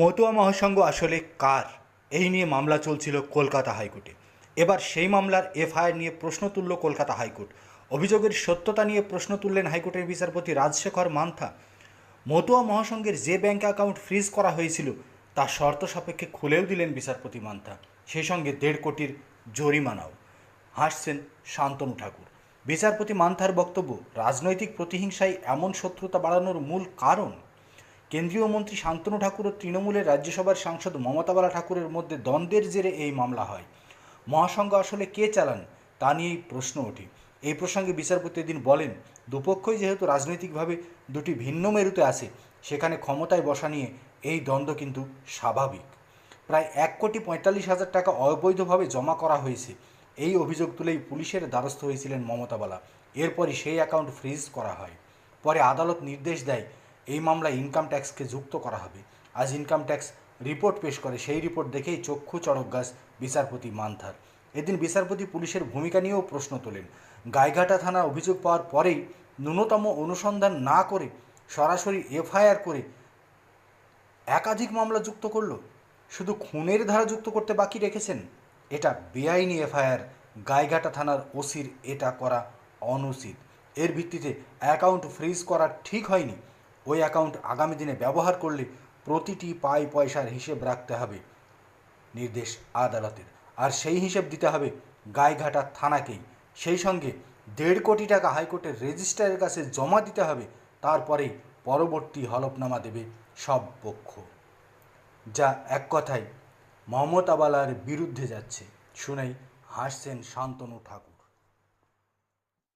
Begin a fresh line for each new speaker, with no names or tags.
মতুয়া মহাসংঘ আসলে কার? এই নিয়ে মামলা চলছিল কলকাতা হাইকোর্টে। এবার সেই মামলার এফআইআর নিয়ে প্রশ্ন তুলল কলকাতা হাইকোর্ট। অভিযোগের সত্যতা নিয়ে প্রশ্ন তুললেন হাইকোর্টের বিচারপতি রাজশেখর মান্থা। মতুয়া মহাসংঘের যে ব্যাঙ্ক অ্যাকাউন্ট ফ্রিজ করা হয়েছিল, তা শর্ত সাপেক্ষে খুলেও দিলেন বিচারপতি মান্থা। সেই সঙ্গে দেড় কোটির জরিমানাও। হাসছেন শান্তনু ঠাকুর। বিচারপতি মান্থার বক্তব্য, রাজনৈতিক প্রতিহিংসায় এমন শত্রুতা বাড়ানোর মূল কারণ কেন্দ্রীয় মন্ত্রী শান্তনু ঠাকুর ও তৃণমূলের রাজ্যসভার সাংসদ মমতা বালা ঠাকুরের মধ্যে দ্বন্দ্বের জেরে এই মামলা হয়। মহাসংঘ আসলে কে চালান, তা নিয়েই প্রশ্ন ওঠে। এই প্রসঙ্গে বিচারপতি এদিন বলেন, দুপক্ষই যেহেতু রাজনৈতিকভাবে দুটি ভিন্ন মেরুতে আছে, সেখানে ক্ষমতায় বসা নিয়ে এই দ্বন্দ্ব কিন্তু স্বাভাবিক। প্রায় এক কোটি পঁয়তাল্লিশ হাজার টাকা অবৈধভাবে জমা করা হয়েছে। এই অভিযোগ তুলেই পুলিশের দ্বারস্থ হয়েছিলেন মমতা বালা। এরপরই সেই অ্যাকাউন্ট ফ্রিজ করা হয়। পরে আদালত নির্দেশ দেয় এই মামলায় ইনকাম ট্যাক্সকে যুক্ত করা হবে। আজ ইনকাম ট্যাক্স রিপোর্ট পেশ করে, সেই রিপোর্ট দেখেই চক্ষু চড়ক গাছ বিচারপতি মান্থার। এদিন বিচারপতি পুলিশের ভূমিকা নিয়েও প্রশ্ন তোলেন। গাইঘাটা থানা অভিযোগ পাওয়ার পরেই ন্যূনতম অনুসন্ধান না করে সরাসরি এফআইআর করে একাধিক মামলা যুক্ত করল। শুধু খুনের ধারা যুক্ত করতে বাকি রেখেছেন? এটা বেআইনি এফআইআর। গাইঘাটা থানার ওসির এটা করা অনুচিত। এর ভিত্তিতে অ্যাকাউন্ট ফ্রিজ করা ঠিক হয়নি। ওই অ্যাকাউন্ট আগামী দিনে ব্যবহার করলে প্রতিটি পাই পয়সার হিসেব রাখতে হবে, নির্দেশ আদালতের। আর সেই হিসেব দিতে হবে গাইঘাটা থানাকেই। সেই সঙ্গে দেড় কোটি টাকা হাইকোর্টের রেজিস্ট্রারের কাছে জমা দিতে হবে, তারপরেই পরবর্তী হলফনামা দেবে সব পক্ষ। যা এক কথায় মমতাবালার বিরুদ্ধে যাচ্ছে। শুনেই হাসছেন শান্তনু ঠাকুর।